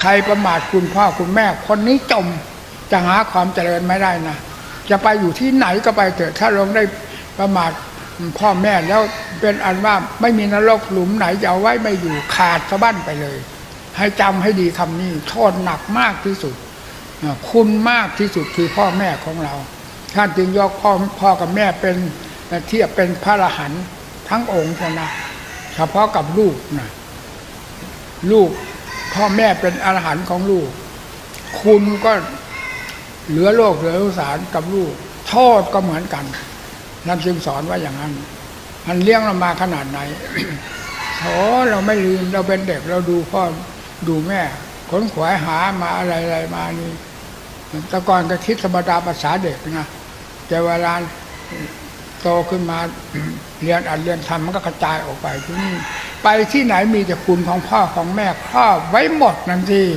ใครประมาทคุณพ่อคุณแม่คนนี้จมจะหาความเจริญไม่ได้นะจะไปอยู่ที่ไหนก็ไปเถอะถ้าลงได้ประมาทพ่อแม่แล้วเป็นอันว่าไม่มีนรกหลุมไหนจะเอาไว้ไม่อยู่ขาดสะบั้นไปเลย ให้จำให้ดีคำนี้โทษหนักมากที่สุด คุณมากที่สุดคือพ่อแม่ของเราท่านจึงยกพ่อพ่อกับแม่เป็นเทียบเป็นพระอรหันต์ทั้งองค์นะเฉพาะกับลูกนะลูก พ่อแม่เป็นอรหันต์ของลูก คุณก็เหลือโลกเหลือสารกับลูก โทษก็เหมือนกันนั่นจึงสอนว่าอย่างนั้น มันเลี้ยงเรามาขนาดไหนโอ้เราไม่ลืมเราเป็นเด็กเราดูพ่อดูแม่ขนขวายหามาอะไรอะไรมานี่แต่ก่อนก็คิดธรรมดาภาษาเด็กนะแต่เวลาโตขึ้นมาเรียนอัดเรียนทำมันก็กระจายออกไปที่นี่ ไปที่ไหนมีแต่คุณของพ่อของแม่ครอบไว้หมดนั่นที่